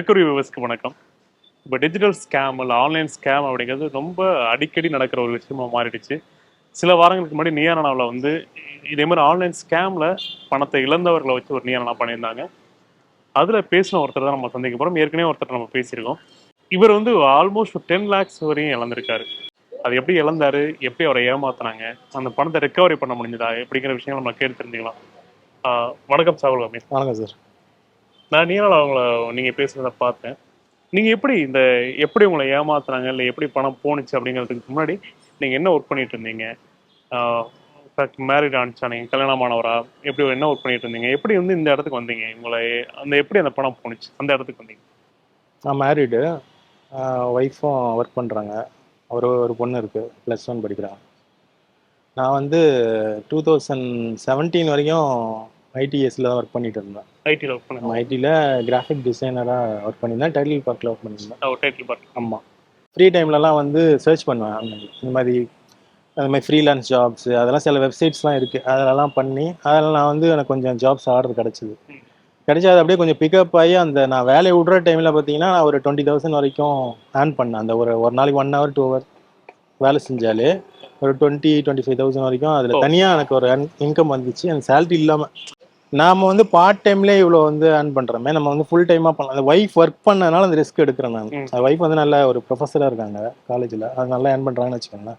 Mercury வியூவர்ஸ்க்கு வணக்கம். இப்போ டிஜிட்டல் ஸ்கேம் இல்லை ஆன்லைன் ஸ்கேம் அப்படிங்கிறது ரொம்ப அடிக்கடி நடக்கிற ஒரு விஷயமா மாறிடுச்சு. சில வாரங்களுக்கு முன்னாடி நியானாவில் வந்து இதே மாதிரி ஆன்லைன் ஸ்கேமில் பணத்தை இழந்தவர்களை வச்சு ஒரு நியானா பண்ணியிருந்தாங்க. அதில் பேசின ஒருத்தர் தான் நம்ம சந்திக்க போகிறோம் ஏற்கனவே ஒருத்தர் நம்ம பேசியிருக்கோம். இவர் வந்து ஆல்மோஸ்ட் டென் லேக்ஸ் வரையும் இழந்திருக்காரு. அது எப்படி இழந்தாரு? எப்படி அவரை ஏமாத்துனாங்க? அந்த பணத்தை ரெக்கவரி பண்ண முடிஞ்சதா? எப்படிங்கிற விஷயங்கள் நம்ம கேட்டு தெரிஞ்சுக்கலாம். ஆஹ் வணக்கம் சாகுல் அமீர். வணக்கம் சார். நான் நீரால் அவங்கள நீங்கள் பேசுகிறத பார்த்தேன். நீங்கள் எப்படி இந்த எப்படி உங்களை ஏமாத்துறாங்க இல்லை எப்படி பணம் போணுச்சு அப்படிங்கிறதுக்கு முன்னாடி நீங்கள் என்ன ஒர்க் பண்ணிட்டு இருந்தீங்க? மேரிட் ஆனிச்சா நீங்கள் கல்யாணமானவரா எப்படி என்ன ஒர்க் பண்ணிட்டு இருந்தீங்க? எப்படி வந்து இந்த இடத்துக்கு வந்தீங்க? உங்களை அந்த எப்படி அந்த பணம் போணுச்சு? அந்த இடத்துக்கு வந்தீங்க. நான் மேரிடு ஒய்ஃபும் ஒர்க் பண்ணுறாங்க அவர் ஒரு பொண்ணு இருக்குது ப்ளஸ் ஒன் படிக்கிறாங்க நான் வந்து டூ தௌசண்ட் செவன்டீன் வரைக்கும் ஐடிஎஸ்ல தான் ஒர்க் பண்ணிட்டு இருந்தேன். ஐடியில் ஒர்க் பண்ணுங்க ஐடியில் கிராஃபிக் டிசைனராக ஒர்க் பண்ணியிருந்தேன். டைட்டில் பார்க்கில் ஒர்க் பண்ணியிருந்தேன். டைட்டில் பார்த்து ஆமாம் ஃப்ரீ டைம்லலாம் வந்து சர்ச் பண்ணுவேன் இந்த மாதிரி அந்த மாதிரி ஃப்ரீலான்ஸ் ஜாப்ஸ் அதெல்லாம் சில வெப்சைட்ஸ்லாம் இருக்குது அதெல்லாம் பண்ணி அதில் நான் வந்து எனக்கு கொஞ்சம் ஜாப்ஸ் ஆர்டர் கிடச்சிது. கிடைச்சி அது அப்படியே கொஞ்சம் பிக்கப் ஆகி அந்த நான் வேலையை விட்ற டைமில் பார்த்தீங்கன்னா நான் ஒரு டுவெண்ட்டி தௌசண்ட் வரைக்கும் ஏர்ன் பண்ணேன். அந்த ஒரு ஒரு நாளைக்கு ஒன் ஹவர் டூ ஹவர் வேலை செஞ்சாலே ஒரு டுவெண்ட்டி டுவெண்ட்டி ஃபைவ் தௌசண்ட் வரைக்கும் அதில் ஓ. தனியாக எனக்கு ஒரு இன்கம் வந்துச்சு. அந்த சேலரி இல்லாமல் நாம வந்து பார்ட் டைம்லேயே இவ்வளோ வந்து ஏர்ன் பண்ணுறோமே நம்ம வந்து ஃபுல் டைமாக பண்ணலாம். அந்த ஒய்ஃப் ஒர்க் பண்ணனால அந்த ரிஸ்க் எடுக்கிறேன் நான். அந்த ஒய்ஃப் வந்து நல்ல ஒரு ப்ரொஃபஸராக இருக்காங்க காலேஜில் அது நல்லா ஏர்ன் பண்ணுறாங்கன்னு வச்சுக்கோங்களேன்.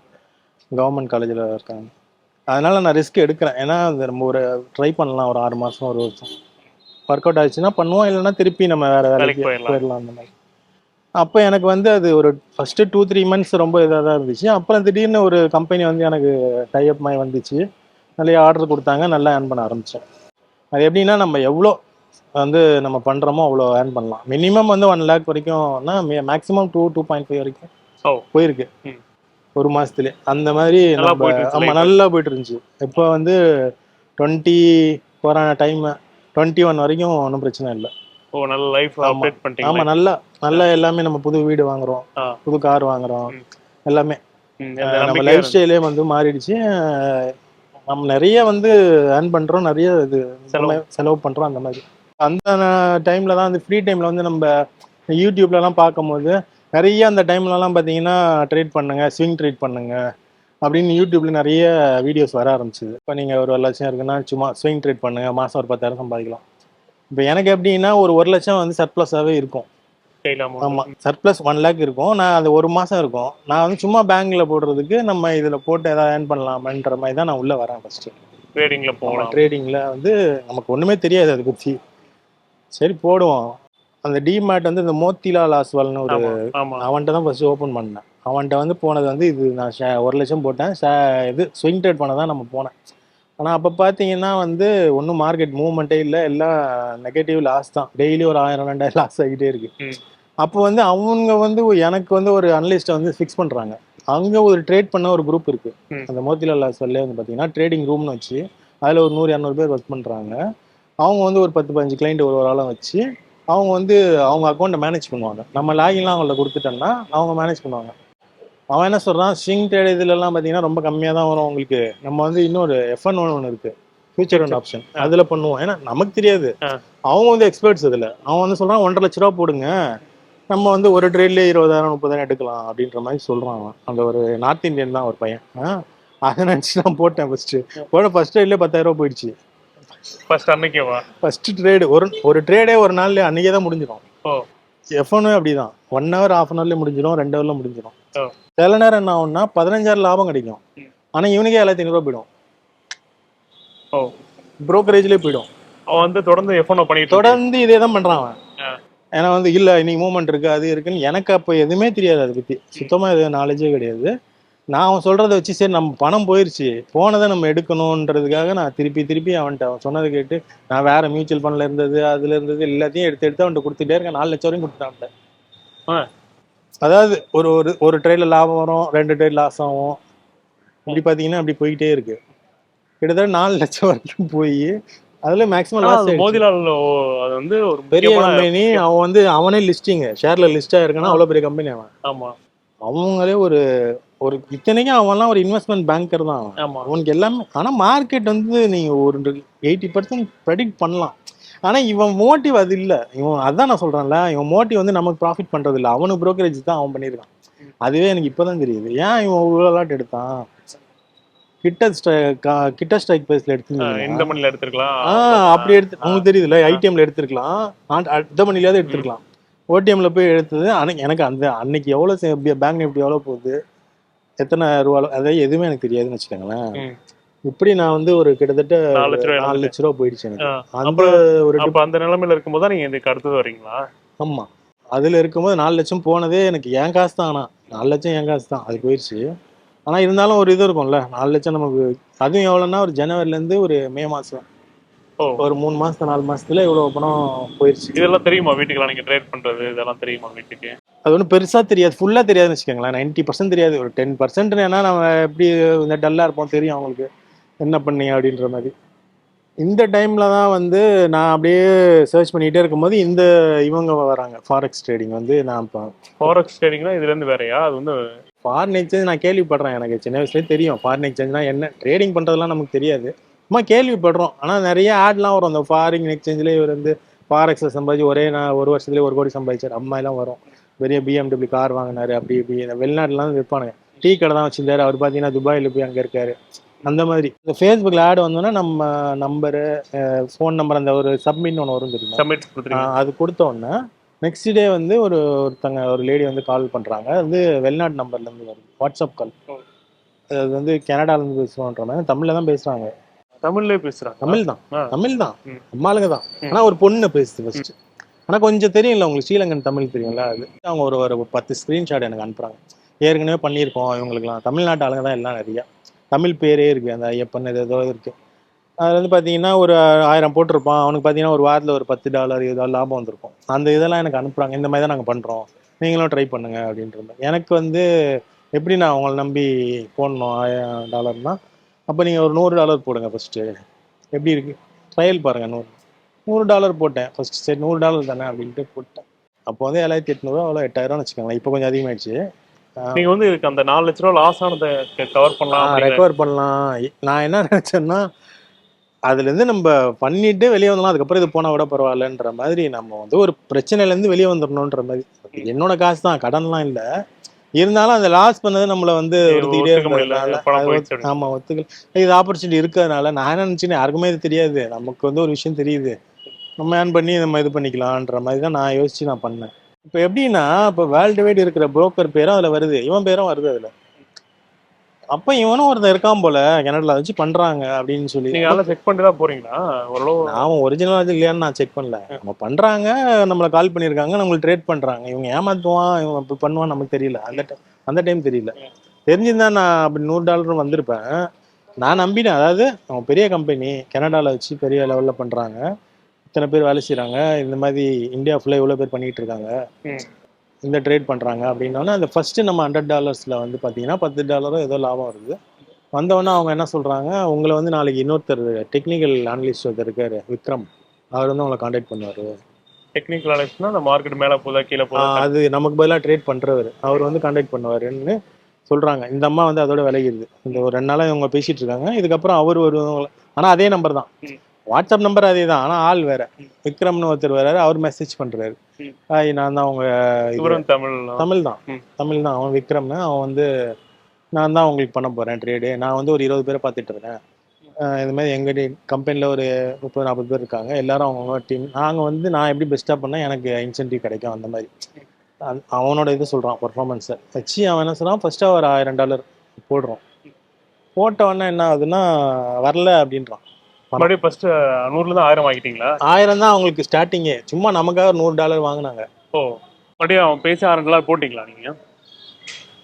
கவர்மெண்ட் காலேஜில் இருக்காங்க. அதனால நான் ரிஸ்க் எடுக்கிறேன். ஏன்னா அது நம்ம ஒரு ட்ரை பண்ணலாம். ஒரு ஆறு மாதம் ஒரு வருஷம். ஒர்க் அவுட் ஆச்சுன்னா பண்ணுவோம். இல்லைன்னா திருப்பி நம்ம வேற வேலைக்கு. போயிடலாம். அந்த மாதிரி. அப்போ எனக்கு வந்து அது ஒரு ஃபஸ்ட்டு டூ த்ரீ மந்த்ஸ் ரொம்ப இதாக தான் இருந்துச்சு. அப்புறம் திடீர்னு ஒரு கம்பெனி வந்து எனக்கு டைப் மாதிரி வந்துச்சு. நிறைய ஆர்டர் கொடுத்தாங்க. நல்லா ஏர்ன் பண்ண ஆரம்பித்தேன் அது எப்படின்னா நம்ம எவ்வளோ வந்து நம்ம பண்ணுறோமோ அவ்வளோ ஏர்ன் பண்ணலாம் மினிமம் வந்து one lakh வரைக்கும்னா maximum two two point five வரைக்கும். போயிருக்கு. ஒரு மாசத்துலயே அந்த மாதிரி நம்ம- ஆமா life. நல்லா போயிட்டு இருந்துச்சு இப்போ வந்து twenty corona time twenty one வரைக்கும் ஒன்றும் பிரச்சனை இல்லை ஓ நல்ல லைஃப் ஆமா. அப்டேட் ஆமா பண்ணிட்டீங்க நல்லா நல்லா எல்லாமே நம்ம புது வீடு வாங்குறோம். புது கார் வாங்குறோம். எல்லாமே நம்ம லைஃப். ஸ்டைலே வந்து மாறிடுச்சு நம்ம நிறைய வந்து ஏர்ன் பண்றோம் நிறைய இது செலவு. செலவு பண்றோம் அந்த மாதிரி. அந்த டைம்ல தான் வந்து ஃப்ரீ டைம்ல வந்து நம்ம யூடியூப்லலாம் பார்க்கும்போது நிறைய அந்த டைம்லலாம் பார்த்தீங்கன்னா ட்ரேட் பண்ணுங்க ஸ்விங் ட்ரேட் பண்ணுங்க அப்படின்னு யூடியூப்ல நிறைய வீடியோஸ் வர ஆரம்பிச்சுது. இப்போ நீங்கள் ஒரு ஒரு லட்சம் இருக்குன்னா சும்மா ஸ்விங் ட்ரேட் பண்ணுங்க மாதம் ஒரு பத்தாயிரம் சம்பாதிக்கலாம். இப்போ எனக்கு எப்படின்னா ஒரு ஒரு லட்சம் வந்து சர்ப்ளஸாகவே இருக்கும். கையில amount. ஆமா. சர்ப்ளஸ் ஒன் லேக் இருக்கும். நான் அது ஒரு மாசம் இருக்கும். நான் வந்து சும்மா பேங்க்ல போடுறதுக்கு நம்ம இதுல போட்டு ஏதாவது ஏர்ன் பண்ணலாமன்ற மாதிரி தான் நான் உள்ள வரேன் ஃபர்ஸ்ட் ட்ரேடிங்ல போகலாம். ட்ரேடிங்ல வந்து நமக்கு ஒண்ணுமே தெரியாது அதை பத்தி. சரி போடுவோம். அந்த டிமேட் வந்து இந்த மோத்திலால் ஆஸ்வால்னு ஒரு அவன்கிட்ட தான் ஃபர்ஸ்ட் ஓப்பன் பண்ணேன். அவன்கிட்ட வந்து போனது வந்து இது நான் ஷே- ஒரு லட்சம் போட்டேன். ஷே- இது ஸ்விங் ட்ரேட் பண்ண தான் நம்ம போனேன். ஆனால் அப்போ பார்த்தீங்கன்னா வந்து ஒன்றும் மார்க்கெட் மூவ்மெண்ட்டே இல்லை. எல்லாம் நெகட்டிவ் லாஸ் தான். டெய்லி ஒரு ஆயிரம் ரெண்டாயிரம் லாஸ் ஆகிட்டே இருக்கு. ம். அப்போ வந்து அவங்க வந்து எனக்கு வந்து ஒரு அனலிஸ்ட்டை வந்து ஃபிக்ஸ் பண்ணுறாங்க அங்கே ஒரு ட்ரேட் பண்ண ஒரு குரூப் இருக்கு. ம். அந்த மோத்திலால் ஆஸ்வால்லே வந்து பார்த்தீங்கன்னா ட்ரேடிங் ரூம்னு வச்சு அதில் ஒரு நூறு இரநூறு பேர் ஒர்க் பண்ணுறாங்க அவங்க வந்து ஒரு பத்து பதினஞ்சு கிளைண்ட் ஒரு ஒரு ஆளும் வச்சு அவங்க வந்து அவங்க அக்கௌண்ட்டை மேனேஜ் பண்ணுவாங்க. நம்ம லாகின்லாம் அவங்கள்ட்ட கொடுத்துட்டோம்னா அவங்க மேனேஜ் பண்ணுவாங்க. அவன் என்ன சொல்றான்? ஸ்விங் ட்ரேட் இதுலலாம் பார்த்தீங்கன்னா ரொம்ப கம்மியாக தான் வரும் உங்களுக்கு. நம்ம வந்து இன்னொரு எஃப்என் ஒன்று ஒன்று இருக்கு. Future one option. அதில் பண்ணுவோம். ஏன்னா நமக்கு தெரியாது. அவங்க வந்து எக்ஸ்பர்ட்ஸ் அதில். அவன் வந்து சொல்றான் ஒன்றரை லட்ச ரூபா போடுங்க. நம்ம வந்து ஒரு ட்ரேட்லேயே இருபதாயிரம் முப்பதாயிரம் எடுக்கலாம் அப்படின்ற மாதிரி சொல்றான் அவன் அந்த ஒரு நார்த் இந்தியன் தான் ஒரு பையன். அதை நினச்சி நான் போட்டேன் ஃபர்ஸ்ட் போட ஃபர்ஸ்ட் ட்ரேட்லேயே பத்தாயிரம் ரூபா போயிடுச்சு. ஃபர்ஸ்ட் அன்னைக்கேவா? ஃபர்ஸ்ட் ட்ரேடு ஒரு ஒரு ட்ரேடே ஒரு நாள்ல அன்னைக்கே தான் முடிஞ்சிடும் ஓ. எஃப்ஒன்னு அப்படிதான். ஒன் ஹவர் ஹாஃப் அன் ஹவர்ல முடிஞ்சிடும் ரெண்டு ஹவர்ல முடிஞ்சிடும். சில நேரம் என்ன ஆகும்னா பதினஞ்சாயிரம் லாபம் கிடைக்கும். ஆனா இவனுக்கே ஏழாயிரத்தி ஐநூறுவா போயிடும். ஓ. புரோக்கரேஜ்லேயே போயிடும். அவன் வந்து தொடர்ந்து எஃப்ஒன் பண்ணிட்டு தொடர்ந்து இதே தான் பண்றான் அவன். ஏன்னா வந்து இல்ல இன்னைக்கு மூவ்மெண்ட் இருக்கு அது இருக்குன்னு எனக்கு அப்போ எதுவுமே தெரியாது அதை பத்தி. சுத்தமா எதுவும் நாலேஜே கிடையாது. நான் அவன் சொல்றதை வச்சு சரி நம்ம பணம் போயிருச்சு. போனதை நம்ம எடுக்கணுன்றதுக்காக நான் திருப்பி திருப்பி அவன்கிட்ட அவன் சொன்னதை கேட்டு நான் வேற மியூச்சுவல் ஃபண்ட்ல இருந்தது அதுல இருந்தது எல்லாத்தையும் எடுத்து எடுத்து அவன்கிட்ட கொடுத்துட்டே இருக்கேன். நாலு லட்சம் வரைக்கும் கொடுத்துட்டான். ஆ. அதாவது ஒரு ஒரு ஒரு ட்ரேட்ல லாபம் வரும் ரெண்டு ட்ரேட் லாஸ் ஆகும். இப்படி பாத்தீங்கன்னா அப்படி போயிட்டே இருக்கு. கிட்டத்தட்ட நாலு லட்சம் வரைக்கும் போய் அதுல மேக்ஸிமம் லாஸ் மோதிலால் அது வந்து ஒரு பெரிய கம்பெனி அவன் வந்து அவனே லிஸ்டிங் ஷேர்ல லிஸ்ட் ஆயிருக்கானா அவ்வளவு பெரிய கம்பெனி அவன். ஆமா. அவங்களே ஒரு ஒரு இத்தனைக்கும் அவன்லாம் ஒரு இன்வெஸ்ட்மெண்ட் பேங்கர் தான் அவன். அவனுக்கு எல்லாமே ஆனா மார்க்கெட் வந்து நீங்க ஒரு எயிட்டி பர்சன்ட் ப்ரெடிக்ட் பண்ணலாம். ஆனா இவன் மோட்டிவ் அது இல்ல. இவன் அதான் நான் சொல்றேன்ல இவன் மோட்டிவ் வந்து நமக்கு ப்ராஃபிட் பண்றது இல்ல அவனுக்கு brokerage தான் அவன் பண்ணியிருக்கான். அதுவே எனக்கு இப்பதான் தெரியுது. ஏன் இவன் இவ்வளவு லாட் எடுத்தான்? கிட்ட ஸ்ட்ரை- கிட்ட ஸ்ட்ரைக் பிரைஸ்ல ஆ, எடுத்து இந்த மணில எடுத்துருக்கலாம். ஆ அப்படி எடுத்து உங்களுக்கு தெரியுதுல்ல ஐடிஎம்ல எடுத்திருக்கலாம். அடுத்த மணிலாவது எடுத்திருக்கலாம். ஓடிஎம்ல போய் எடுத்தது ஆனா எனக்கு அந்த அன்னைக்கு எவ்வளவு பேங்க் நிஃப்டி எவ்வளவு போகுது எத்தனை ரூபா அதாவது எதுவுமே எனக்கு தெரியாதுன்னு வச்சுக்கோங்களேன். இப்படி நான் வந்து ஒரு கிட்டத்தட்ட நாலு லட்ச ரூபா போயிடுச்சு எனக்கு. அந்த ஒரு அந்த நிலைமையில இருக்கும்போது தான் நீங்க இதுக்கு அடுத்தது வரீங்களா? ஆமா. அதுல இருக்கும்போது நாலு லட்சம் போனதே எனக்கு என் காசு தான் ஆனா. நாலு லட்சம் என் காசு தான் அது போயிடுச்சு. ஆனா இருந்தாலும் ஒரு இது இருக்கும்ல நாலு லட்சம் நமக்கு அதுவும் எவ்வளவுன்னா ஒரு ஜனவரில இருந்து ஒரு மே மாசம். ஓ. ஒரு மூணு மாசம் நாலு மாசத்துல இவ்வளவு பணம் போயிடுச்சு இதெல்லாம் தெரியுமா வீட்டுக்கெல்லாம்? நீங்க ட்ரேட் பண்றது இதெல்லாம் தெரியுமா வீட்டுக்கு? அது ஒன்றும் பெருசா தெரியாது ஃபுல்லா தெரியாதுன்னு வச்சுக்கோங்களேன் நைன்டி பர்சன்ட் தெரியாது. ஒரு டென் பர்சன்ட் ஏன்னா நம்ம எப்படி இந்த டல்லா இருப்போம் தெரியும் அவங்களுக்கு. என்ன பண்ணீங்க அப்படின்ற மாதிரி. இந்த டைம்ல தான் வந்து நான் அப்படியே சர்ச் பண்ணிட்டே இருக்கும்போது இந்த இவங்க வராங்க ஃபாரெக்ஸ் ட்ரேடிங் வந்து நான் இப்போ ஃபாரெக்ஸ் ட்ரேடிங்னா இதுல இருந்து வேறயா? அது வந்து ஃபாரின் எக்ஸ்சேஞ்ச் நான் கேள்விப்படுறேன். எனக்கு சின்ன வயசுலேயே தெரியும். ஃபாரின் எக்ஸ்சேஞ்ச்னா என்ன? ட்ரேடிங் பண்ணுறதுலாம் நமக்கு தெரியாது. சும்மா கேள்விப்படுறோம். ஆனால் நிறைய ஆட்லாம் வரும். அந்த ஃபாரின் எக்ஸ்சேஞ்சில் இவர் வந்து ஃபாரெக்ஸில் சம்பாதிச்சு ஒரே நான் ஒரு வருஷத்துலேயே ஒரு கோடி சம்பாதிச்சார் அம்மா எல்லாம் வரும். பெரிய பிஎம்டபிள்யூ கார் வாங்கினாரு அப்படி இப்படி. இந்த வெளிநாட்டுலாம் விற்பானுங்க. டீ கடை தான் வச்சிருந்தாரு. அவர் பார்த்தீங்கன்னா துபாயில் போய் அங்கே இருக்காரு. அந்த மாதிரி. இந்த ஃபேஸ்புக்கில் ஆட் வந்தோன்னா நம்ம நம்பரு ஃபோன் நம்பர் அந்த ஒரு சப்மிட்னு ஒன்று வரும் தெரியுமா? அது கொடுத்த உடனே நெக்ஸ்ட் டே வந்து ஒரு ஒருத்தங்க ஒரு லேடி வந்து கால் பண்றாங்க. அது வந்து வெளிநாட்டு நம்பர்ல இருந்து வருது. WhatsApp call. அது வந்து கனடால இருந்து பேசுவோன்ற மாதிரி தமிழ்ல தான் பேசுறாங்க. தமிழ்லயே பேசுறாங்க? தமிழ் தான். தமிழ் தான். அம்மாளுங்க தான். ம். ஆனா ஒரு பொண்ணு பேசுது ஃபர்ஸ்ட் ஆனா கொஞ்சம் தெரியும்ல உங்களுக்கு ஸ்ரீலங்கன் தமிழ் தெரியும்ல அது. அவங்க ஒரு ஒரு பத்து ஸ்கிரீன்ஷாட் எனக்கு அனுப்புறாங்க. ஏற்கனவே பண்ணியிருக்கோம் இவங்களுக்குலாம் தமிழ்நாட்டு ஆளுங்க தான் எல்லாம் நிறையா. தமிழ் பேரே இருக்கு. அந்த ஐயப்பன் இது ஏதோ இருக்கு. அதுல வந்து பாத்தீங்கன்னா ஒரு ஆயிரம் போட்டிருப்பான். அவனுக்கு பாத்தீங்கன்னா ஒரு வாரத்துல ஒரு பத்து டாலர் இருபது லாபம் வந்திருக்கும். அந்த இதெல்லாம் எனக்கு அனுப்புறாங்க. இந்த மாதிரி தான் நாங்க பண்றோம். நீங்களும் ட்ரை பண்ணுங்க அப்படின்ற மாதிரி. எனக்கு வந்து எப்படி நான் உங்களை நம்பி போடணும் ஆயிரம் டாலர்னா அப்போ நீங்கள் ஒரு நூறு டாலர் போடுங்க ஃபஸ்ட்டு எப்படி இருக்கு? ட்ரையல் பாருங்க நூறு. நூறு டாலர் போட்டேன். ஃபர்ஸ்ட் சரி நூறு டாலர் தானே அப்படின்ட்டு போட்டேன். அப்போ வந்து ஏழாயிரத்தி எட்நூறுவா அவ்வளோ எட்டாயிரம்னு வச்சுக்கோங்களேன். இப்போ கொஞ்சம் அதிகமாயிடுச்சு. நீங்க வந்து இதுக்கு அந்த நாலு லட்ச ரூபா லாஸ் ஆனதை கவர் பண்ணலாம் ரெக்கவர் பண்ணலாம். நான் என்ன நினைச்சேன்னா அதுலேருந்து நம்ம பண்ணிட்டு வெளியே வந்துடலாம் அதுக்கப்புறம் இது போனால் விட பரவாயில்லன்ற மாதிரி நம்ம வந்து ஒரு பிரச்சனையிலேருந்து வெளியே வந்துடணுன்ற மாதிரி. என்னோட காசு தான் கடன்லாம் இல்லை. இருந்தாலும் அந்த லாஸ் பண்ணது நம்மளை வந்து இது ஒருத்திக்கிட்டே ஒத்துக்க முடியல, இருந்ததுனால பணம் அது போயிடுச்சு ஒத்து- ஆமா ஒத்துக்கல. இது ஆப்பர்ச்சுனிட்டி இருக்கிறதுனால நான் என்ன நினைச்சேன் யாருக்குமே இது தெரியாது. நமக்கு வந்து ஒரு விஷயம் தெரியுது. நம்ம ஏர்ன் பண்ணி நம்ம இது பண்ணிக்கலாம்ன்ற மாதிரி தான் நான் யோசிச்சு நான் பண்ணேன். இப்போ எப்படின்னா இப்போ வேர்ல்டு வைடு இருக்கிற புரோக்கர் பேரும் அதுல வருது. இவன் பேரும் வருது அதுல. அப்ப இவனும் ஒருத்தன் இருக்கான் போல கனடால வச்சு பண்றாங்க அப்படின்னு சொல்லி. நீங்க அதெல்லாம் செக் பண்ணிட்டு தான் போறீங்களா? ஓரளவு நான் ஒரிஜினல் இல்லையான்னு நான் செக் பண்ணல. நம்ம பண்றாங்க நம்மள கால் பண்ணியிருக்காங்க நம்மளுக்கு ட்ரேட் பண்றாங்க. இவங்க ஏமாத்துவான் இவன் இப்படி பண்ணுவான் நமக்கு தெரியல. அந்த time- அந்த டைம் தெரியல. தெரிஞ்சிருந்தா நான் அப்படி நூறு டாலர் வந்திருப்பேன். நான் நம்பினேன். அதாவது அவங்க பெரிய கம்பெனி கனடால வச்சு பெரிய லெவல்ல பண்றாங்க. இத்தனை பேர் வேலை செய்றாங்க. இந்த மாதிரி இந்தியா ஃபுல்லா இவ்வளவு பேர் பண்ணிட்டு இருக்காங்க. இந்த ட்ரேட் பண்றாங்க அப்படின்னோன்னா அந்த ஃபர்ஸ்ட் நம்ம ஹண்ட்ரட் டாலர்ஸ்ல வந்து பாத்தீங்கன்னா பத்து டாலரோ ஏதோ லாபம் வருது. வந்தவொடனே அவங்க என்ன சொல்றாங்க உங்களை வந்து நாளைக்கு இன்னொருத்தர் டெக்னிக்கல் அனலிஸ்ட் ஒருத்தர் இருக்காரு விக்ரம். அவர் வந்து உங்களை காண்டாக்ட் பண்ணுவாரு. டெக்னிக்கல் அனலிஸ்ட்னா அந்த மார்க்கெட் மேல போதா கீழே போதா அது நமக்கு பதிலாக ட்ரேட் பண்றவர். அவர் வந்து காண்டாக்ட் பண்ணுவாருன்னு சொல்றாங்க. இந்த அம்மா வந்து அதோட விலகிடுது. இந்த ஒரு ரெண்டு நாளா இவங்க பேசிட்டு இருக்காங்க. இதுக்கப்புறம் அவர் ஒரு ஆனா அதே நம்பர் தான். வாட்ஸ்அப் நம்பர் அதே தான் ஆனா ஆள் வேற. விக்ரம்னு ஒருத்தர் வராரு அவர் மெசேஜ் பண்றாரு. ஹாய் நான் தான் உங்க இது- இவரும் தமிழ் தமிழ் தான். தமிழ் தான். அவன் விக்ரம்னு அவன் வந்து நான் தான் உங்களுக்கு பண்ண போறேன் ட்ரேடு நான் வந்து ஒரு இருபது பேரை பார்த்துட்டு இருக்கேன் இந்த மாதிரி எங்க கம்பெனியில் ஒரு முப்பது நாற்பது பேர் இருக்காங்க. எல்லாரும் அவங்கவுங்க டீம் நாங்கள் வந்து நான் எப்படி பெஸ்ட்டாக பண்ணால் எனக்கு இன்சென்டிவ் கிடைக்கும் அந்த மாதிரி. அவனோட இது சொல்கிறான் பர்ஃபார்மன்ஸை வச்சு அவன் என்ன சொல்கிறான் ஃபர்ஸ்ட்டாக ஒரு ஆயிரம் டாலர் போடுறோம். போட்ட உடனே என்ன ஆகுதுன்னா வரல அப்படின்றான். மறுபடியும் ஃபர்ஸ்ட் நூறுல இருந்து ஆயிரம் வாங்கிட்டீங்களா? ஆயிரம் தான் அவங்களுக்கு ஸ்டார்டிங்கே சும்மா நமக்காக நூறு டாலர் வாங்கினாங்க. ஓ மறுபடியும் அவன் பேசி ஆயிரம் டாலர் போட்டீங்களா நீங்க?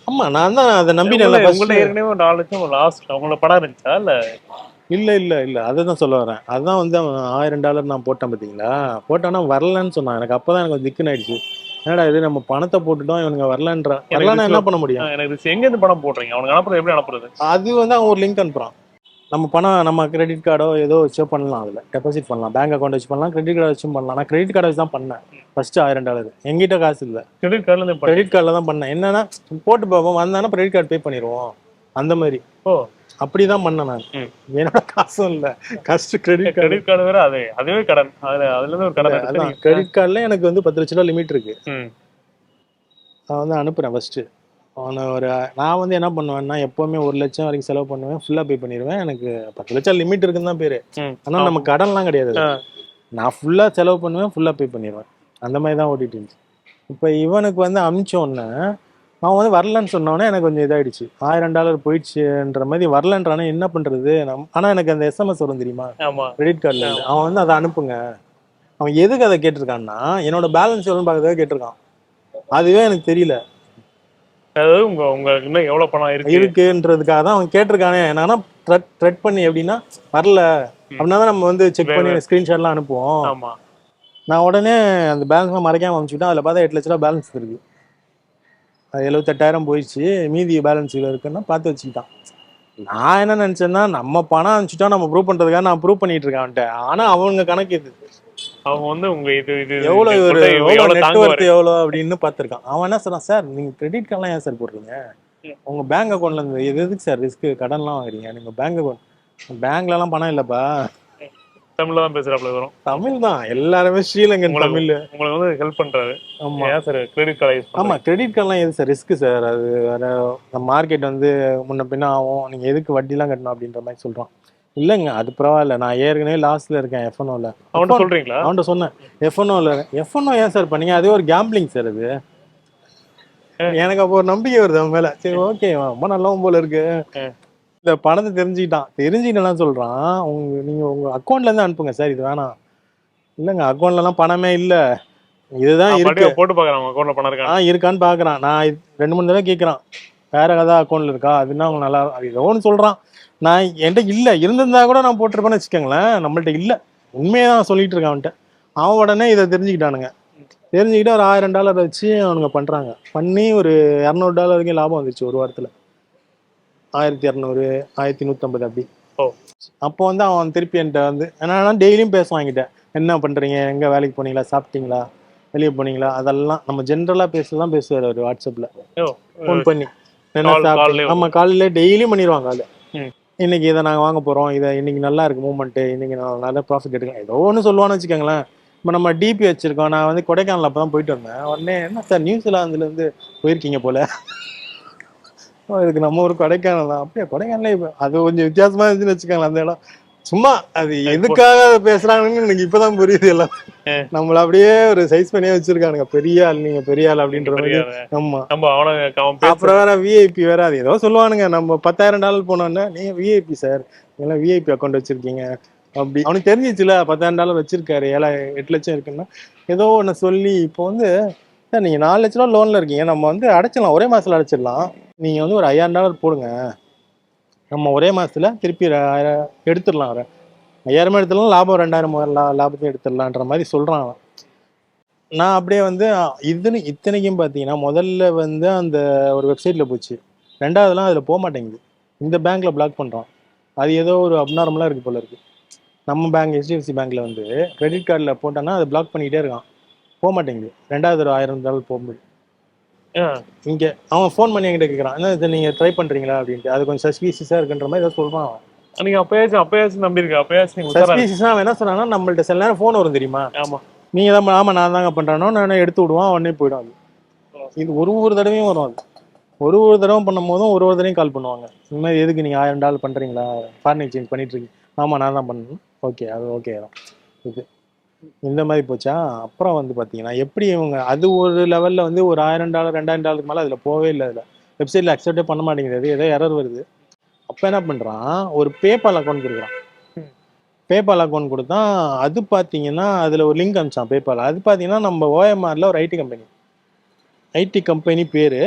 ஆமா நான் தான் அதை நம்பி நல்லா உங்கள்ட்ட- ஏற்கனவே ஒரு நாலு லட்சம் லாஸ் அவங்களோட படம் இருந்துச்சா இல்ல? இல்ல இல்ல இல்ல. அதை தான் சொல்ல வரேன். அதான் வந்து அவன் ஆயிரம் டாலர் நான் போட்டேன் பாத்தீங்களா? போட்டானா வரலன்னு சொன்னான். எனக்கு அப்பதான் எனக்கு திக்குன்னு ஆயிடுச்சு. என்னடா இது நம்ம பணத்தை போட்டுட்டோம் இவனுங்க வரலன்ற. வரலன்னா என்ன பண்ண முடியும்? எனக்கு இது எங்க இருந்து படம் போடுறீங்க? அவனுக்கு அனுப்புறது எப்படி அனுப்புறது? அது வந்து அவன் ஒரு லிங்க் அனுப்புறான். நம்ம பணம் நம்ம கிரெடிட் கார்டோ ஏதோ வச்சோ பண்ணலாம் அதுல. டெபாசிட் பண்ணலாம். பேங்க் அக்கௌண்ட் வச்சு பண்ணலாம். கிரெடிட் கார்டு வச்சும் பண்ணலாம். நான் கிரெடிட் கார்டு வச்சு தான் பண்ணேன். ஃபர்ஸ்ட் ஆயிரம் டாலர் எங்கிட்ட காசு இல்ல. கிரெடிட் கார்டுல கிரெடிட் கார்டில் தான் பண்ணேன். என்னன்னா போட்டு பார்ப்போம் வந்தானா கிரெடிட் கார்டு பே பண்ணிடுவோம். அந்த மாதிரி. ஓ. அப்படிதான் பண்ணேன் நான். என்னோட காசும் இல்ல. கஷ்ட கிரெடிட் கார்டு கிரெடிட் கார்டு வேற அது அதுவே கடன். அதுல அதுல இருந்து ஒரு கடன் கிரெடிட் கார்டுல எனக்கு வந்து பத்து லட்ச ரூபா லிமிட் இருக்கு. நான் வந்து அனுப்புறேன் ஃபர்ஸ்ட் ஒரு நான் வந்து என்ன பண்ணுவேன்னா எப்பவுமே ஒரு லட்சம் வரைக்கும் செலவு பண்ணுவேன். ஃபுல்லா பே பண்ணிடுவேன். எனக்கு பத்து லட்சம் லிமிட் இருக்குன்னு தான் பேரு. ம். ஆனா நம்ம கடன்லாம் கிடையாது. நான் ஃபுல்லா செலவு பண்ணுவேன் ஃபுல்லா பே பண்ணிடுவேன். அந்த மாதிரி தான் ஓட்டிட்டு இருந்துச்சு. இப்போ இவனுக்கு வந்து அமிச்ச உடனே அவன் வந்து வரலன்னு சொன்னோடனே எனக்கு கொஞ்சம் இதாயிடுச்சு. ஆயிரம் டாலர் போயிடுச்சுன்ற மாதிரி வரலன்றானே என்ன பண்றது? ஆனா எனக்கு அந்த எஸ்எம்எஸ் வரும் தெரியுமா? கிரெடிட் கார்டில் அவன் வந்து அதை அனுப்புங்க. அவன் எதுக்கு அதை கேட்டிருக்கான்னா என்னோட பேலன்ஸ் எவ்வளோன்னு பார்க்கறதுக்காக கேட்டிருக்கான். அதுவே எனக்கு தெரியல. அதாவது உங்க உங்களுக்கு இன்னும் எவ்வளவு பணம் இருக்கு? இருக்குன்றதுக்காக தான் அவன் கேட்டிருக்கானே. என்னன்னா த்ரெட் பண்ணி எப்படின்னா வரல. அப்படின்னா தான் நம்ம வந்து செக் பண்ணி ஸ்க்ரீன்ஷாட்லாம் அனுப்புவோம். ஆமா. நான் உடனே அந்த பேலன்ஸ்லாம் மறைக்காம அனுப்பிச்சுட்டேன். அதில் பார்த்தா எட்டு லட்ச ரூபா பேலன்ஸ் இருக்கு. அது எழுபத்தெட்டாயிரம் போயிடுச்சு. மீதி பேலன்ஸ் இவ்வளோ இருக்குன்னா பார்த்து வச்சுக்கிட்டான். நான் என்ன நினைச்சேன்னா நம்ம பணம் அனுப்பிச்சிட்டா நம்ம ப்ரூவ் பண்றதுக்காக நான் ப்ரூவ் பண்ணிட்டு இருக்கேன் அவன்கிட்ட. ஆனா அவனுங்க கணக்கு இது. அவங்க வந்து உங்க இது இது எவ்வளவு இது ஒரு எவ்வளோ அப்படின்னு பார்த்துருக்கான். அவன் என்ன சொல்றான் சார் நீங்க கிரெடிட் கார்டெலாம் ஏன் சார் போடுறீங்க? உங்க பேங்க் அக்கௌண்ட்ல இருந்து இது எதுக்கு சார் ரிஸ்க் கடன்லாம் வாங்குறீங்க. நீங்க பேங்க் அக்கௌண்ட் பேங்க்ல எல்லாம் பணம் இல்லப்பா. தமிழ்ல தான் பேசுறாப்ல வரும் தமிழ் தான். எல்லாருமே ஸ்ரீலங்கன் தமிழ். உங்களுக்கு வந்து ஹெல்ப் பண்றாரு. ஆமா. ஏன் சார் கிரெடிட் கார்டு யூஸ் ஆமா கிரெடிட் கார்டெலாம் எது சார் ரிஸ்க் சார்? அது வேற மார்க்கெட் வந்து முன்ன பின்ன ஆகும். நீங்க எதுக்கு வட்டிலாம் கட்டணும் அப்படின்ற மாதிரி சொல்றான். இல்லைங்க அது பரவாயில்ல. நான் ஏற்கனவே லாஸ்ட்ல இருக்கேன் எஃப்என்ஓல அவன்கிட்ட சொல்றீங்களா? அவன்கிட்ட சொன்னேன். எஃப்என்ஓல எஃப்என்ஓ ஏன் சார் பண்ணீங்க? அது ஒரு கேம்பிளிங் சார் அது. எனக்கு அப்போ ஒரு நம்பிக்கை வருது அவன் மேல. சரி ஓகே ரொம்ப நல்லவன் போல இருக்கு. இந்த பணத்தை தெரிஞ்சுக்கிட்டான். தெரிஞ்சுக்கிட்டலாம் சொல்றான். உங்க நீங்க உங்க அக்கௌண்ட்ல இருந்து அனுப்புங்க சார் இது வேணாம். இல்லைங்க அக்கௌண்ட்ல எல்லாம் பணமே இல்ல. இதுதான் இருக்கு. போட்டு பாக்குறேன் அக்கௌண்ட்ல பணம் இருக்கா? இருக்கான்னு பாக்குறான் நான் ரெண்டு மூணு தடவை கேட்கறான். வேற கதா அக்கௌண்ட்ல இருக்கா? அதுன்னா அவங்க நல்லா அது ஏதோ ஒன்று சொல்றான். நான் என்கிட்ட இல்ல. இருந்திருந்தா கூட நான் போட்டிருப்பேன்னு வச்சுக்கோங்களேன். நம்மள்ட்ட இல்ல. உண்மையை தான் சொல்லிட்டு இருக்கான் அவன்கிட்ட. அவன் உடனே இதை தெரிஞ்சுக்கிட்டானுங்க. தெரிஞ்சுக்கிட்டு ஒரு ஆயிரம் டாலர் வச்சு அவனுங்க பண்றாங்க. பண்ணி ஒரு இரநூறு டாலர் வரைக்கும் லாபம் வந்துச்சு ஒரு வாரத்துல. ஆயிரத்தி இரநூறு ஆயிரத்தி நூற்றம்பது அப்படி. ஓ. அப்போ வந்து அவன் திருப்பி என்கிட்ட வந்து என்னன்னா டெய்லியும் பேசுவான் என்கிட்ட. என்ன பண்றீங்க? எங்க வேலைக்கு போனீங்களா? சாப்பிட்டீங்களா? வெளியே போனீங்களா? அதெல்லாம் நம்ம ஜென்ரலா பேசலாம் பேசுவார் அவர் வாட்ஸ்அப்ல ஐயோ, ஃபோன் பண்ணி. ஆமா காலையில டெய்லியும் பண்ணிடுவாங்க ம். இன்னைக்கு இதை நாங்க வாங்க போறோம். இதை இன்னைக்கு நல்லா இருக்கு மூவ்மெண்ட் இன்னைக்கு நான் நல்ல ப்ராஃபிட் எடுக்கலாம் ஏதோ ஒன்று சொல்லுவான்னு வச்சுக்கோங்களேன். இப்போ நம்ம டிபி வச்சிருக்கோம். நான் வந்து கொடைக்கானல் அப்பதான் போயிட்டு வந்தேன். உடனே என்ன சார் நியூசிலாந்துல இருந்து போயிருக்கீங்க போல? இதுக்கு நம்ம ஒரு கொடைக்கானல் தான். அப்படியே கொடைக்கானலே இப்ப- அது கொஞ்சம் வித்தியாசமா இருந்துச்சுன்னு வச்சுக்கோங்களேன் அந்த இடம். சும்மா அது எதுக்காக பேசுறாங்கன்னு எனக்கு இப்பதான் புரியுது எல்லாம். நம்மள அப்படியே ஒரு சைஸ் பண்ணியே வச்சிருக்கானுங்க. பெரிய ஆள் நீங்க பெரிய ஆள் அப்படின்ற மாதிரி. ஆமா. அப்புறம் வேற விஐபி வேற அது ஏதோ சொல்லுவானுங்க. நம்ம பத்தாயிரம் டாலர் போனோன்னா நீங்க விஐபி சார் நீங்க விஐபி அக்கௌண்ட் வச்சிருக்கீங்க. அப்படி. அவனுக்கு தெரிஞ்சிச்சுல பத்தாயிரம் டாலர் வச்சிருக்காரு. ஏழா எட்டு லட்சம் இருக்குன்னா ஏதோ ஒன்று சொல்லி இப்போ வந்து சார் நீங்க நாலு லட்ச ரூபா லோன்ல இருக்கீங்க. நம்ம வந்து அடைச்சிடலாம். ஒரே மாசத்துல அடைச்சிடலாம். நீங்க வந்து ஒரு ஐயாயிரம் டாலர் போடுங்க. நம்ம ஒரே மாதத்தில் திருப்பி ஆயிரம் எடுத்துடலாம் அவரை. ஐயாயிரமா எடுத்துடலாம் லாபம் ரெண்டாயிரம் லா- லாபத்தையும் எடுத்துடலான்ற மாதிரி சொல்கிறாங்க நான் அப்படியே வந்து இதுன்னு இத்தனைக்கும் பார்த்தீங்கன்னா முதல்ல வந்து அந்த ஒரு வெப்சைட்டில் போச்சு. ரெண்டாவதுலாம் அதில் போக மாட்டேங்குது. இந்த பேங்க்கில் பிளாக் பண்ணுறோம் அது ஏதோ ஒரு அப்நார்மலாக இருக்குது போல இருக்குது நம்ம பேங்க் ஹெச்டிஎஃப்சி பேங்க்கில் வந்து கிரெடிட் கார்டில் போட்டோன்னா அதை பிளாக் பண்ணிக்கிட்டே இருக்கான். போக மாட்டேங்குது. ரெண்டாவது ஒரு ஆயிரம் நாள் போக முடியும். இங்க அவன் ஃபோன் பண்ணி என்கிட்ட கேட்குறான் என்ன இது நீங்க ட்ரை பண்றீங்களா அப்படின்ட்டு. அது கொஞ்சம் சஸ்பீசியஸாக இருக்குன்ற மாதிரி ஏதோ சொல்றான் அவன். நீங்க அப்பயாச்சும் அப்பயாச்சும் நம்பியிருக்க? அப்பயாச்சும் நீங்க உஷாரா இருங்க. சஸ்பீசியஸாக அவன் என்ன சொன்னான்னா நம்மள்ட்ட சில நேரம் ஃபோன் வரும் தெரியுமா? ஆமா. நீங்க தான் ஆமா நான் தாங்க பண்றேனோ நான் எடுத்து விடுவான் உடனே போயிடும் அது. இது ஒரு ஒரு தடவையும் வரும் அது. ஒரு ஒரு தடவை பண்ணும் போதும் ஒரு ஒரு தடவையும் கால் பண்ணுவாங்க. இந்த மாதிரி எதுக்கு நீங்க ஆயிரம் டாலர் பண்றீங்களா? ஃபாரின் எக்ஸ்சேஞ்ச் பண்ணிட்டு இருக்கீங்க. ஆமா நான் தான் பண்ணணும். ஓகே அது ஓகே தான். இது. இந்த மாதிரி போச்சா? அப்புறம் வந்து பாத்தீங்கன்னா எப்படி இவங்க அது ஒரு லெவல்ல வந்து ஒரு ஆயிரம் டாலர் ரெண்டாயிரம் டாலருக்கு மேல அதுல போவே இல்லை அதுல. வெப்சைட்ல அக்செப்டே பண்ண மாட்டேங்குது ஏதோ எரர் வருது. அப்ப என்ன பண்றான்? ஒரு பேபால் அக்கௌண்ட் கொடுக்குறான். பேபால் அக்கௌண்ட் கொடுத்தா அது பார்த்தீங்கன்னா அதில் ஒரு லிங்க் அனுப்பிச்சான் பேபால் அது பார்த்தீங்கன்னா நம்ம ஓஎம்ஆரில் ஒரு ஐடி கம்பெனி ஐடி கம்பெனி பேர்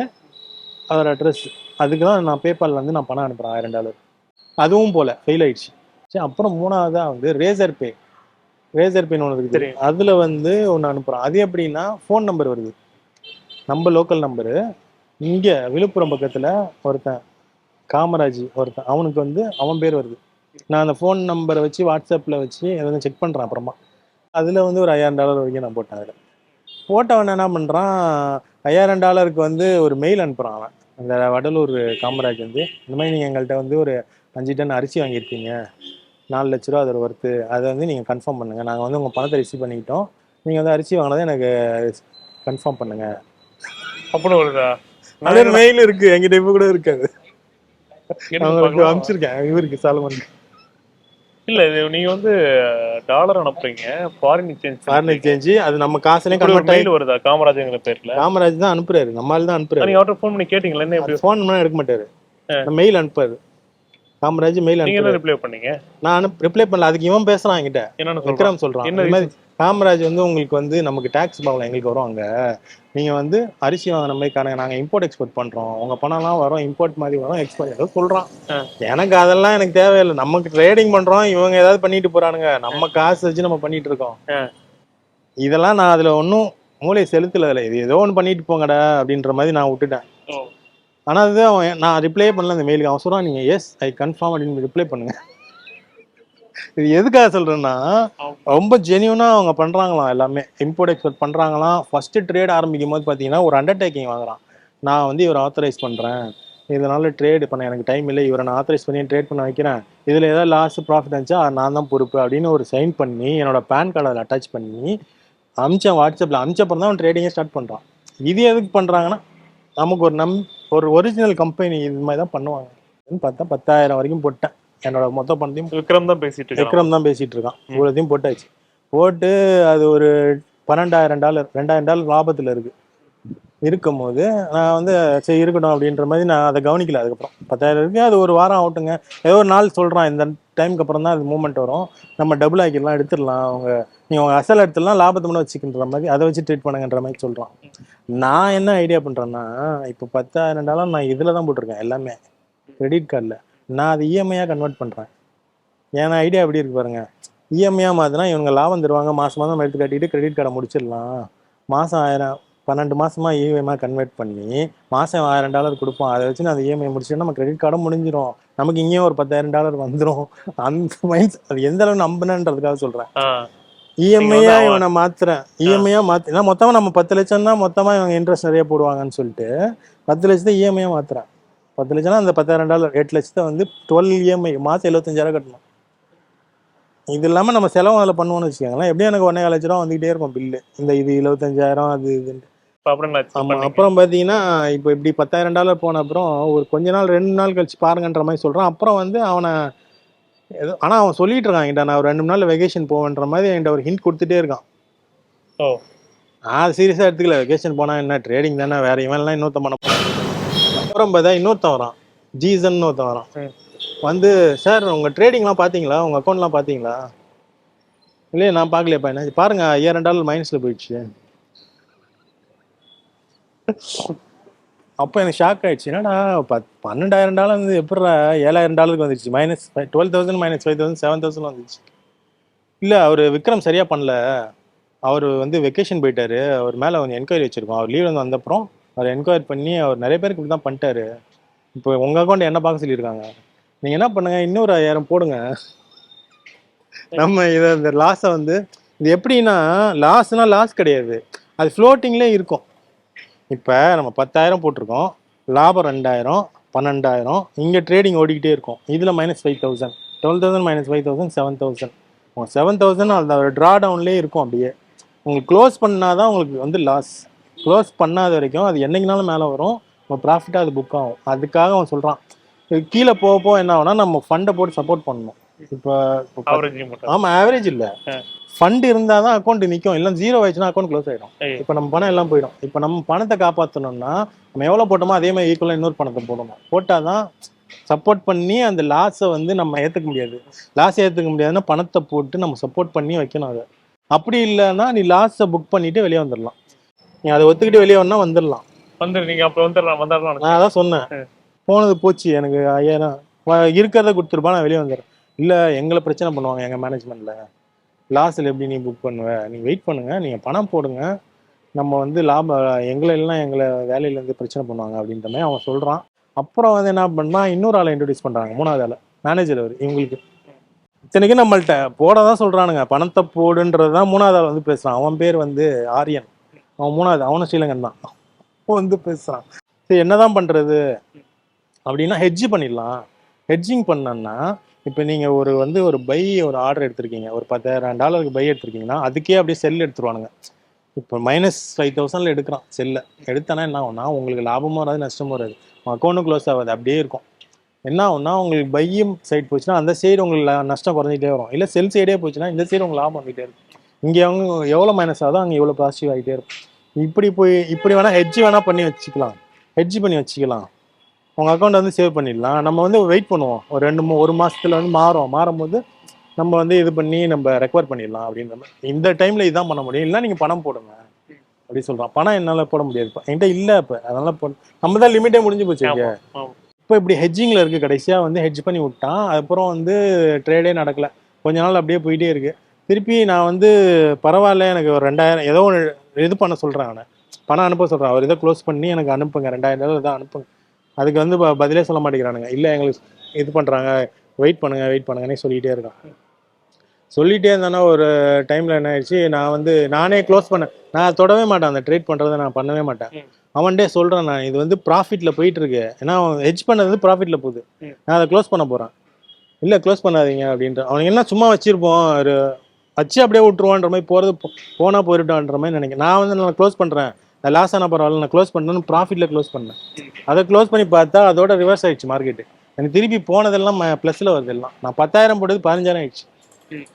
அதோட அட்ரஸ் அதுக்கு தான் நான் பேபால் வந்து நான் பணம் அனுப்புகிறேன் ஆயிரம் டாலர் அதுவும் போல ஃபெயில் ஆயிடுச்சு. சரி அப்புறம் மூணாவதா வந்து ரேசர் பே ரேசர் பேன்னு ஒன்று இருக்குது. அதில் வந்து ஒன்று அனுப்புகிறோம் அது எப்படின்னா ஃபோன் நம்பர் வருது. நம்ம லோக்கல் நம்பரு இங்கே விழுப்புரம் பக்கத்தில் ஒருத்தன் காமராஜ் ஒருத்தன். அவனுக்கு வந்து அவன் பேர் வருது. நான் அந்த ஃபோன் நம்பரை வச்சு வாட்ஸ்அப்பில் வச்சு அதை வந்து செக் பண்ணுறேன் அப்புறமா. அதில் வந்து ஒரு ஐயாயிரம் டாலர் வரைக்கும் நான் போட்டேன் அதில். போட்டவன் என்ன பண்ணுறான் ஐயாயிரம் டாலருக்கு வந்து ஒரு மெயில் அனுப்புகிறான் அவன். அந்த வடலூர் காமராஜ் வந்து இந்த மாதிரி நீங்கள் எங்கள்கிட்ட வந்து ஒரு அஞ்சு டன் அரிசி வாங்கியிருக்கீங்க. நாலு லட்ச ரூபா அதோட ஒர்த்து அதை வந்து நீங்கள் கன்ஃபார்ம் பண்ணுங்கள் நாங்கள் வந்து உங்கள் பணத்தை ரிசீவ் பண்ணிக்கிட்டோம். நீங்கள் வந்து அரிசி வாங்கினதை எனக்கு கன்ஃபார்ம் பண்ணுங்கள் அப்படின்னு வருதா? அது மெயில் இருக்கு. எங்கிட்ட இப்போ கூட இருக்காது. அவங்களுக்கு. அனுப்பிச்சிருக்கேன். இவருக்கு சாலமன். இல்ல இது நீங்க வந்து டாலர் அனுப்புறீங்க. ஃபாரின் எக்ஸ்சேஞ்ச் ஃபாரின் எக்ஸ்சேஞ்சு அது நம்ம காசுலேயே கன்வெர்ட் ஆகி வருதா? காமராஜங்கிற பேர்ல. காமராஜ் தான் அனுப்புறாரு. நம்மால் தான் அனுப்புறாரு. நீங்க அவர்கிட்ட ஃபோன் பண்ணி கேட்டீங்களா? என்ன எப்படி ஃபோன் பண்ணா எடுக்க மாட்டாரு. மெயில் அனுப்புறாரு காமராஜ் மெயில் என்ன ரிப்ளை பண்ணீங்க? நான் ரிப்ளை பண்ணல. அதுக்கு இவன் பேசுறான் என்கிட்ட. என்னன்னு விக்ரம் சொல்றான். என்ன இந்த மாதிரி காமராஜ் வந்து உங்களுக்கு வந்து நமக்கு டாக்ஸ் ப்ராப்ளம் எங்களுக்கு வரும் அங்க. நீங்க வந்து அரிசி வாங்கின மாதிரி காரணம் நாங்க இம்போர்ட் எக்ஸ்போர்ட் பண்றோம். உங்க பணம்லாம் வரும் இம்போர்ட் மாதிரி வரும் எக்ஸ்போர்ட் ஏதோ சொல்றான். ஆ. எனக்கு அதெல்லாம் எனக்கு தேவையில்லை. நமக்கு ட்ரேடிங் பண்றோம் இவங்க ஏதாவது பண்ணிட்டு போறானுங்க. நம்ம காசு வச்சு நம்ம பண்ணிட்டு இருக்கோம். இதெல்லாம் நான் அதுல ஒன்றும் மூளை செலுத்தல. இது ஏதோ ஒன்று பண்ணிட்டு போங்கடா அப்படின்ற மாதிரி நான் விட்டுட்டேன். ஓ. ஆனா அது அவன் நான் ரிப்ளை பண்ணல அந்த மெயிலுக்கு அவன் சொல்றான் நீங்க எஸ் ஐ கன்ஃபார்ம் அப்படின்னு ரிப்ளை பண்ணுங்க. இது எதுக்காக சொல்றேன்னா ரொம்ப ஜெனியூனா அவங்க பண்றாங்களாம் எல்லாமே. இம்போர்ட் எக்ஸ்போர்ட் பண்றாங்களாம். ஃபர்ஸ்ட் ட்ரேட் ஆரம்பிக்கும் போது பாத்தீங்கன்னா ஒரு அண்டர்டேக்கிங் வாங்குறான். நான் வந்து இவரை ஆத்தரைஸ் பண்றேன். இதனால ட்ரேட் பண்ண எனக்கு டைம் இல்லை. இவரை நான் ஆத்தரைஸ் பண்ணி ட்ரேட் பண்ண வைக்கிறேன். இதுல ஏதாவது லாஸ் ப்ராஃபிட் இருந்துச்சா நான் தான் பொறுப்பு அப்படின்னு ஒரு சைன் பண்ணி என்னோட பேன் கார்டு அதில் அட்டாச் பண்ணி அமிச்சேன் வாட்ஸ்அப்ல அமிச்ச அப்புறம் தான் அவன் ட்ரேடிங்கே ஸ்டார்ட் பண்றான். இது எதுக்கு பண்றாங்கன்னா நமக்கு ஒரு நம் ஒரு ஒரிஜினல் கம்பெனி இது மாதிரி தான் பண்ணுவாங்க. பார்த்தா பத்தாயிரம் வரைக்கும் போட்டேன். என்னோட மொத்த பணத்தையும் விக்ரம் தான் பேசிட்டு விக்ரம் தான் பேசிட்டு இருக்கான். இவ்வளோத்தையும் போட்டாச்சு. போட்டு அது ஒரு பன்னெண்டாயிரம் டாலர் ரெண்டாயிரம் டாலர் லாபத்தில் இருக்கு. இருக்கும்போது நான் வந்து சரி இருக்கட்டும் அப்படின்ற மாதிரி நான் அதை கவனிக்கல. அதுக்கப்புறம் பத்தாயிரம் இருக்கு. அது ஒரு வாரம் ஆகட்டுங்க. ஏதோ ஒரு நாள் சொல்றான் இந்த டைமுக்கு அப்புறம் தான் அது மூவ்மெண்ட் வரும். நம்ம டபுள் ஆக்கிடலாம் எடுத்துடலாம். அவங்க நீங்கள் அவங்க அசல் எடுத்துடலாம் லாபத்தை மட்டும் வச்சுக்கின்ற மாதிரி அதை வச்சு ட்ரீட் பண்ணுங்கன்ற மாதிரி சொல்கிறோம் நான் என்ன ஐடியா பண்ணுறேன்னா இப்போ பத்தாயிரம் டாலர் நான் இதில் தான் போட்டிருக்கேன் எல்லாமே. கிரெடிட் கார்டில் நான் அதை இஎம்ஐயாக கன்வெர்ட் பண்ணுறேன் ஏன்னா ஐடியா எப்படி இருக்கு பாருங்க. இஎம்ஐயாக மாதிரினா இவங்க லாபம் தருவாங்க மாதம் மாதம் எடுத்து கட்டிட்டு கிரெடிட் கார்டை முடிச்சிடலாம். மாதம் ஆயிரம் பன்னெண்டு மாசமா இஎம்ஐ கன்வெர்ட் பண்ணி மாதம் ஆயிரம் டாலர் கொடுப்போம் அதை வச்சு அந்த இஎம்ஐ முடிச்சுட்டு நம்ம கிரெடிட் கார்டும் முடிஞ்சிடும் நமக்கு இங்கேயும் ஒரு பத்தாயிரம் டாலர் வந்துடும் அந்த மைண்ட் அது எந்த அளவு நம்பினன்றதுக்காக சொல்கிறேன் ஆ. இஎம்ஐயா அவன் இவனை மாத்துறேன். இஎம்ஐயா மாத்தி மொத்தமா நம்ம பத்து லட்சம்னா மொத்தமா இவங்க இன்ட்ரெஸ்ட் நிறைய போடுவாங்கன்னு சொல்லிட்டு பத்து லட்சத்தை இஎம்ஐயா மாத்துறேன். பத்து லட்சம்னா அந்த பத்தாயிரம் டாலர் எட்டு லட்சத்தை வந்து டுவெல் இஎம்ஐ மாசம் எழுபத்தஞ்சாயிரம் கட்டணும். இது இல்லாம நம்ம செலவு அதில் பண்ணுவோம்னு வச்சுக்கோங்களேன். எப்படியும் எனக்கு ஒன்னே லட்ச ரூபா வந்துகிட்டே இருக்கும் பில்லு இந்த இது எழுபத்தஞ்சாயிரம் அது இப்ப அப்புறம். அப்புறம் பாத்தீங்கன்னா இப்போ இப்படி பத்தாயிரம் டாலர் போன அப்புறம் ஒரு கொஞ்ச நாள் ரெண்டு நாள் கழிச்சு பாருங்கன்ற மாதிரி சொல்றான். அப்புறம் வந்து அவனை ஏதோ ஆனா அவன் சொல்லிட்டு இருக்கான் என்கிட்ட நான் ஒரு ரெண்டு மூணு நாள் வெகேஷன் போவேன்ற மாதிரி என்கிட்ட ஒரு ஹிண்ட் கொடுத்துட்டே இருக்கான். ஓ. நான் சீரியஸா எடுத்துக்கல வெகேஷன் போனா என்ன ட்ரேடிங் தானே வேற இவன்லாம் இன்னொருத்தன் பண்ண. அப்புறம் பார்த்தா இன்னொருத்தன் வரான் ஜீசன் ஒருத்தன் வரான். வந்து சார் உங்க ட்ரேடிங்லாம் பாத்தீங்களா? உங்க அக்கௌண்ட்லாம் பாத்தீங்களா? இல்லையே நான் பார்க்கலையப்பா என்ன பாருங்க ஐயாயிரம் டாலர் மைனஸ்ல போயிடுச்சு. அப்போ எனக்கு ஷாக் ஆயிடுச்சு. என்னடா பத் பன்னெண்டாயிரம் டாலர் வந்து எப்படிடா ஏழாயிரம் டாலருக்கு வந்துருச்சு? Minus twelve thousand minus five thousand seven thousand வந்துச்சு இல்லை அவர் விக்ரம் சரியா பண்ணல. அவர் வந்து வெக்கேஷன் போயிட்டாரு. அவர் மேலே கொஞ்சம் என்கொயரி வச்சிருக்கோம். அவர் லீவ் வந்து வந்தப்புறம் அவர் என்கொயரி பண்ணி அவர் நிறைய பேருக்கு இப்படி தான் பண்ணிட்டாரு. இப்போ உங்கள் அக்கௌண்ட் என்ன பார்க்க சொல்லியிருக்காங்க? நீங்கள் என்ன பண்ணுங்க? இன்னொரு ஐயாயிரம் போடுங்க. நம்ம இதை இந்த லாஸை வந்து இது எப்படின்னா லாஸ்னால் லாஸ் கிடையாது. அது ஃப்ளோட்டிங்லேயே இருக்கும். இப்போ நம்ம பத்தாயிரம் போட்டிருக்கோம். லாபம் ரெண்டாயிரம் பன்னெண்டாயிரம். இங்கே ட்ரேடிங் ஓடிக்கிட்டே இருக்கும். இதில் minus five thousand twelve thousand minus five thousand seven thousand உங்கள் செவன் தௌசண்ட் அந்த ட்ரா டவுன்லேயே இருக்கும் அப்படியே. உங்களுக்கு க்ளோஸ் பண்ணாதான் உங்களுக்கு வந்து லாஸ் க்ளோஸ் பண்ணாத வரைக்கும் அது என்னைக்குனாலும் மேலே வரும். உங்கள் ப்ராஃபிட்டாக அது புக் ஆகும். அதுக்காக அவன் சொல்கிறான் கீழே போக போக என்ன ஆகும்னா நம்ம ஃபண்டை போட்டு சப்போர்ட் பண்ணணும். இப்போ இப்போ Average மட்டும். ஆமா ஆவரேஜ் இல்ல. ஃபண்ட் இருந்தாதான் தான் அக்கௌண்ட் நிக்கும். இல்ல ஜீரோ ஆயிடுச்சுன்னா அக்கௌண்ட் க்ளோஸ் ஆயிடும். ஐயோ. இப்போ நம்ம பணம் எல்லாம் போயிடும். இப்போ நம்ம பணத்தை காப்பாத்தணும்னா நம்ம எவ்வளவு போட்டோமோ அதே மாதிரி ஈக்குவலா இன்னொரு பணத்தை போடணும். போட்டாதான் சப்போர்ட் பண்ணி அந்த லாஸை வந்து நம்ம ஏத்துக்க முடியாது. லாஸ் ஏத்துக்க முடியாதுன்னா பணத்தை போட்டு நம்ம சப்போர்ட் பண்ணி வைக்கணும் அதை. அப்படி இல்லைன்னா நீ லாஸை புக் பண்ணிட்டு வெளியே வந்துடலாம். நீ அதை ஒத்துக்கிட்டு வெளியே வந்தா வந்துடலாம். வந்து நீங்க அப்ப வந்துடலாம் வந்துடலாம் நான் அதான் சொன்னேன். போனது போச்சு எனக்கு ஐயாயிரம். இருக்கிறத கொடுத்துருப்பா நான் வெளியே வந்துடுறேன். இல்லை எங்களை பிரச்சனை பண்ணுவாங்க எங்கள் மேனேஜ்மெண்ட்டில் லாஸில் எப்படி நீ புக் பண்ணுவ? நீ வெயிட் பண்ணுங்க. நீங்கள் பணம் போடுங்க. நம்ம வந்து லாபம் எங்களை எல்லாம் எங்களை வேலையிலேருந்து பிரச்சனை பண்ணுவாங்க அப்படின்ற மாதிரி அவன் சொல்கிறான் அப்புறம் வந்து என்ன பண்ணா இன்னொரு ஆளை இன்ட்ரடியூஸ் பண்ணுறாங்க மூணாவது ஆளை. மேனேஜர் அவர் இவங்களுக்கு. இத்தனைக்கும் நம்மள்ட்ட போட தான் சொல்கிறானுங்க பணத்தை போடுன்றது தான் மூணாவது ஆள் வந்து பேசுகிறான் அவன் பேர் வந்து ஆரியன். அவன் மூணாவது அவனும் ஸ்ரீலங்கன் தான். அவன் வந்து பேசுகிறான் சரி என்னதான் பண்ணுறது அப்படின்னா ஹெட்ஜ் பண்ணிடலாம். ஹெட்ஜிங் பண்ணோன்னா இப்போ நீங்கள் ஒரு வந்து ஒரு பை ஒரு ஆர்டர் எடுத்திருக்கீங்க. ஒரு பத்தாயிரம் டாலருக்கு பை எடுத்திருக்கீங்கன்னா அதுக்கே அப்படியே செல் எடுத்துருவானுங்க. இப்போ மைனஸ் ஃபைவ் தௌசண்டில் எடுக்கிறான் செல்லை எடுத்தானா என்ன ஆகும்னா உங்களுக்கு லாபமும் வராது நஷ்டமும் வராது. அக்கௌண்ட்டும் க்ளோஸ் ஆகாது அப்படியே இருக்கும். என்ன ஆகும்னா உங்களுக்கு பையும் சைடு போச்சுன்னா அந்த சைடு உங்களுக்கு நஷ்டம் குறைஞ்சிட்டே வரும். இல்லை செல் சைடே போச்சுன்னா இந்த சைடு உங்களுக்கு லாபம் வந்துகிட்டே இருக்கும். இங்கே அவங்க எவ்வளோ மைனஸ் ஆகுதோ அங்கே எவ்வளோ பாசிட்டிவ் ஆகிட்டே இருக்கும். இப்படி போய் இப்படி வேணால் ஹெட்ஜ் வேணால் பண்ணி வச்சுக்கலாம். ஹெட்ஜ் பண்ணி வச்சுக்கலாம். உங்கள் அக்கௌண்ட் வந்து சேவ் பண்ணிடலாம். நம்ம வந்து வெயிட் பண்ணுவோம். ஒரு ரெண்டு மூ ஒரு மாசத்துல வந்து மாறும். மாறும்போது நம்ம வந்து இது பண்ணி நம்ம ரெக்கவர் பண்ணிடலாம் அப்படின்ற மாதிரி. இந்த டைமில் இதுதான் பண்ண முடியும். இல்லை நீங்கள் பணம் போடுங்க. அப்படி சொல்கிறான் பணம் என்னால் போட முடியாது. என்கிட்ட இல்லை இப்போ. அதனால போ நம்ம தான் லிமிட்டே முடிஞ்சு போச்சு. இப்போ இப்படி ஹெட்ஜிங்கில் இருக்குது கடைசியாக வந்து ஹெட்ஜ் பண்ணி விட்டான். அதுக்கப்புறம் வந்து ட்ரேடே நடக்கல. கொஞ்ச நாள் அப்படியே போயிட்டே இருக்கு. திருப்பி நான் வந்து பரவாயில்ல எனக்கு ஒரு ரெண்டாயிரம் ஏதோ ஒன்று இது பண்ண சொல்கிறேன் அவனை. பணம் அனுப்ப சொல்கிறான் அவர் இதை க்ளோஸ் பண்ணி எனக்கு அனுப்புங்க. ரெண்டாயிரம் டாலர் தான் அனுப்புங்க. அதுக்கு வந்து ப- பதிலே சொல்ல மாட்டேங்கிறானுங்க. இல்லை எங்களுக்கு இது பண்ணுறாங்க வெயிட் பண்ணுங்க வெயிட் பண்ணுங்கன்னே சொல்லிகிட்டே இருக்கான். சொல்லிகிட்டே இருந்தானா ஒரு டைமில் என்ன ஆயிடுச்சு நான் வந்து நானே க்ளோஸ் பண்ணேன் நான் தொடவே மாட்டேன். அந்த ட்ரேட் பண்ணுறதை நான் பண்ணவே மாட்டேன். அவன்டே சொல்கிறேன் நான் இது வந்து ப்ராஃபிட்டில் போயிட்டு இருக்கு. ஏன்னா ஹெட்ஜ் பண்ணது ப்ராஃபிட்டில் போகுது. நான் அதை க்ளோஸ் பண்ண போகிறேன் இல்லை க்ளோஸ் பண்ணாதீங்க. அப்படின்ட்டு அவனுக்கு என்ன சும்மா வச்சிருப்போம். ஒரு வச்சு அப்படியே விட்டுருவான்ற மாதிரி போகிறது போனால் போயிட்டான்ற மாதிரி நினைக்கிறேன் நான் வந்து நான் க்ளோஸ் பண்ணுறேன் லாஸ் ஆன பரவாயில்ல நான் க்ளோஸ் பண்ணுறேன்னு ப்ராஃபிட்டில் க்ளோஸ் பண்ணேன். அதை க்ளோஸ் பண்ணி பார்த்தா அதோட ரிவர்ஸ் ஆயிடுச்சு மார்க்கெட்டு எனக்கு திருப்பி போனதெல்லாம் ப்ளஸில் வருது எல்லாம். நான் பத்தாயிரம் போட்டது பதினஞ்சாயிரம் ஆயிடுச்சு. ம்.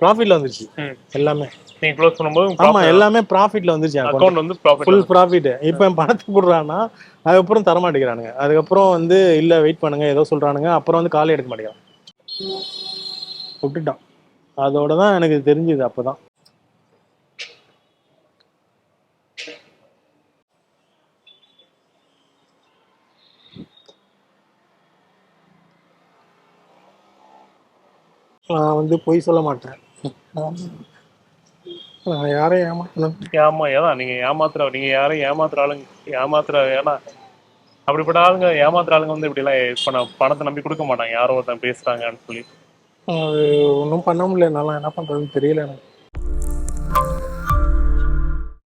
ப்ராஃபிட்டில் வந்துருச்சு. எல்லாமே. நீங்க க்ளோஸ் பண்ணும்போது ஆமா எல்லாமே ப்ராஃபிட்ல வந்துருச்சு அக்கௌண்ட் வந்து ப்ராஃபிட் ஃபுல் ப்ராஃபிட் இப்போ என் பணத்தை போடுறான்னா அதுக்கப்புறம் தர மாட்டேங்கிறானுங்க. அதுக்கப்புறம் வந்து இல்ல வெயிட் பண்ணுங்க ஏதோ சொல்றானுங்க. அப்புறம் வந்து கால் எடுக்க மாட்டேங்கிறான். விட்டுட்டான். அதோட தான் எனக்கு தெரிஞ்சது அப்பதான். நான் வந்து பொய் சொல்ல மாட்டேன். நான் யாரையும் ஏமாத்தணும். ஏமா ஏதான் நீங்க ஏமாத்துற நீங்க யாரையும் ஏமாத்துற ஆளுங்க ஏமாத்துற ஏன்னா அப்படிப்பட்ட ஆளுங்க ஏமாத்துற ஆளுங்க வந்து இப்படி எல்லாம் பண்ண பணத்தை நம்பி கொடுக்க மாட்டாங்க. யாரோ ஒருத்தன் பேசுறாங்கன்னு சொல்லி. அது ஒன்றும் பண்ண முடியல. என்னால என்ன பண்றதுன்னு தெரியல எனக்கு.